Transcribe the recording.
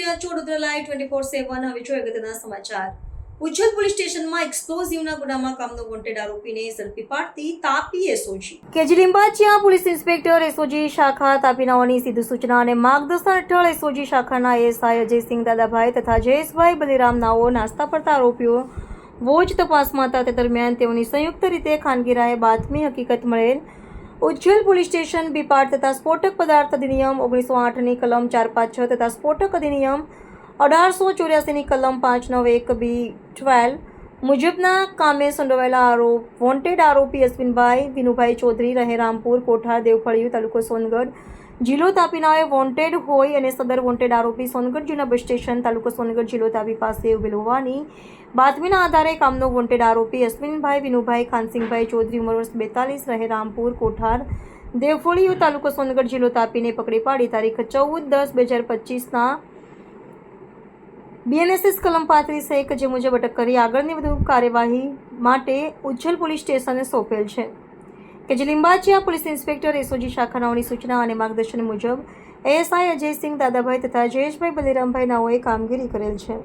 રહ્યા છો Vadodara live twenty four seven હવે જોઈએ અગત્યના સમાચાર. ઉજ્જૈન પોલીસ સ્ટેશનમાં એક્સપ્લોઝિવના ગુનામાં કામનો વોન્ટેડ આરોપીને ઝડપી પાડતી તાપી એસઓજી. કેજરીબાચિયા પોલીસ ઇન્સ્પેક્ટર એસઓજી શાખા તાપીનાઓની સીધી સૂચના અને માર્ગદર્શન હેઠળ એસઓજી શાખાના એસઆઈ અજયસિંહ દાદાભાઈ તથા જયેશભાઈ બલિરામ નાઓ નાસ્તા પડતા આરોપીઓ વોજ તપાસમાં હતા તે દરમિયાન તેઓની સંયુક્ત રીતે ખાનગી રાહે બાતમી હકીકત મળેલ ઉજ્જૈન પોલીસ સ્ટેશન બીપાટ તથા સ્ફોટક પદાર્થ અધિનિયમ ઓગણીસો આઠની કલમ ચાર પાંચ છ તથા સ્ફોટક અધિનિયમ અઢારસો ચોર્યાસીની કલમ પાંચ નવ એક બી ટ્વેલ્વ મુજબના કામે સંડોવાયેલા આરોપ વોન્ટેડ આરોપી અશ્વિનભાઈ, વિનુભાઈ ચૌધરી રહે રામપુર કોઠાર, દેવફળિયું તાલુકો સોનગઢ જિલ્લો તાપીનાએ વોન્ટેડ હોય અને સદર વોન્ટેડ આરોપી સોનગઢ જૂના બસ સ્ટેશન તાલુકો સોનગઢ જિલ્લો તાપી પાસે ઉભેલ હોવાની બાતમીના આધારે કામનો વોન્ટેડ આરોપી અશ્વિનભાઈ, વિનુભાઈ, ખાનસિંહભાઈ ચૌધરી ઉંમર વર્ષ બેતાલીસ રહે રામપુર, કોઠાર, દેવફળિયું તાલુકો સોનગઢ જિલ્લો તાપીને પકડી પાડી તારીખ ચૌદ દસ બે હજાર પચીસના બીએનએસએસ કલમ પાંત્રીસ એક જે મુજબ અટક કરી આગળની વધુ કાર્યવાહી માટે ઉચ્છલ પોલીસ સ્ટેશને સોંપેલ છે. K J Limbachiya police inspector SOG શાખાનાઓની સૂચના અને માર્ગદર્શન મુજબ એએસઆઈ અજયસિંહ દાદાભાઈ તથા જયેશભાઈ બલિરામભાઈ નાઓએ કામગીરી કરેલ છે.